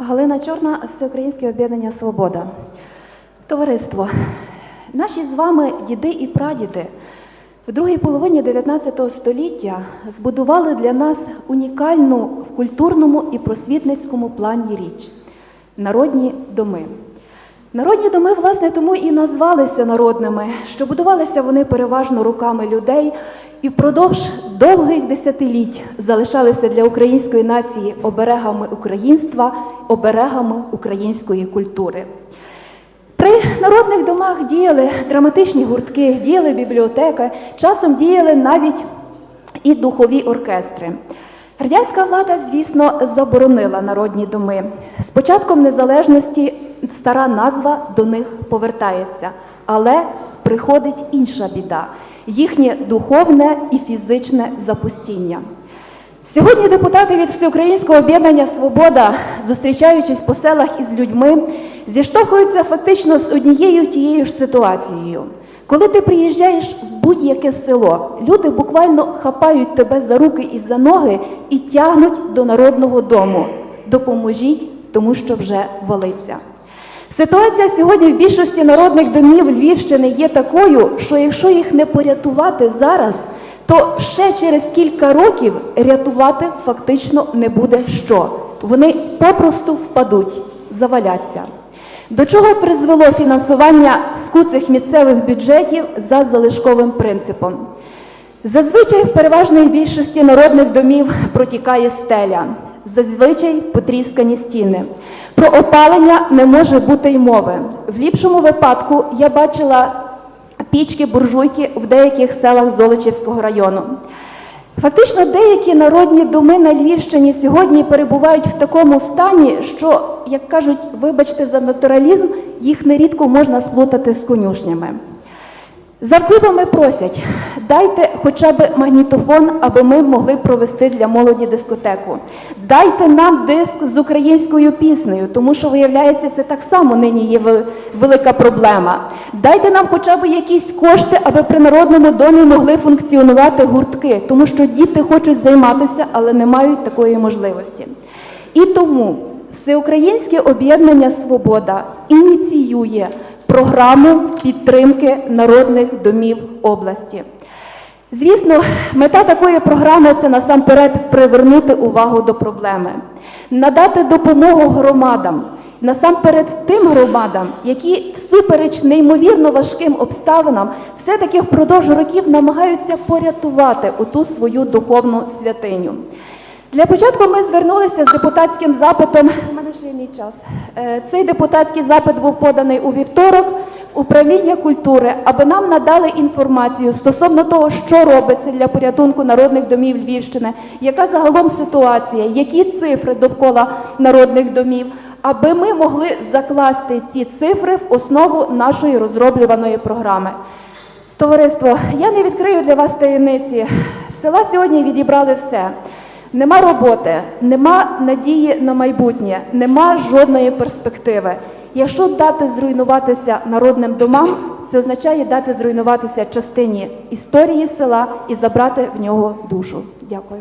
Галина Чорна, Всеукраїнське об'єднання Свобода. Товариство, наші з вами діди і прадіди в другій половині 19 століття збудували для нас унікальну в культурному і просвітницькому плані річ народні доми. Народні доми, власне, тому і назвалися народними, що будувалися вони переважно руками людей і впродовж довгих десятиліть залишалися для української нації оберегами українства, оберегами української культури. При народних домах діяли драматичні гуртки, діяли бібліотеки, часом діяли навіть і духові оркестри. Радянська влада, звісно, заборонила народні доми. З початком незалежності стара назва до них повертається, але приходить інша біда їхнє духовне і фізичне запустіння. Сьогодні депутати від Всеукраїнського об'єднання Свобода, зустрічаючись по селах із людьми, зіштовхуються фактично з однією тією ж ситуацією. Коли ти приїжджаєш в будь-яке село, люди буквально хапають тебе за руки і за ноги і тягнуть до народного дому. Допоможіть, тому що вже валиться. Ситуація сьогодні в більшості народних домів Львівщини є такою, що якщо їх не порятувати зараз, то ще через кілька років рятувати фактично не буде що. Вони попросту впадуть, заваляться. До чого призвело фінансування скуцих місцевих бюджетів за залишковим принципом? Зазвичай в переважної більшості народних домів протікає стеля, зазвичай потріскані стіни. Про опалення не може бути й мови. В ліпшому випадку я бачила пічки, буржуйки в деяких селах Золочівського району. Фактично, деякі народні доми на Львівщині сьогодні перебувають в такому стані, що, як кажуть, вибачте за натуралізм, їх нерідко можна сплутати з конюшнями. За клубами просять, дайте хоча б магнітофон, аби ми могли провести для молоді дискотеку. Дайте нам диск з українською піснею, тому що, виявляється, це так само нині є велика проблема. Дайте нам хоча б якісь кошти, аби при народному домі могли функціонувати гуртки, тому що діти хочуть займатися, але не мають такої можливості. І тому Всеукраїнське об'єднання Свобода ініціює програму підтримки народних домів області. Звісно, мета такої програми це насамперед привернути увагу до проблеми, надати допомогу громадам, насамперед тим громадам, які всупереч неймовірно важким обставинам все-таки впродовж років намагаються порятувати оту свою духовну святиню. Для початку ми звернулися з депутатським запитом. Мене ще мій час. Е, Цей депутатський запит був поданий у вівторок в управління культури, аби нам надали інформацію стосовно того, що робиться для порятунку народних домів Львівщини, яка загалом ситуація, які цифри довкола народних домів, аби ми могли закласти ці цифри в основу нашої розроблюваної програми. Товариство, я не відкрию для вас таємниці. В села сьогодні відібрали все. Нема роботи, нема надії на майбутнє, нема жодної перспективи. Якщо дати зруйнуватися народним домам, це означає дати зруйнуватися частині історії села і забрати в нього душу. Дякую.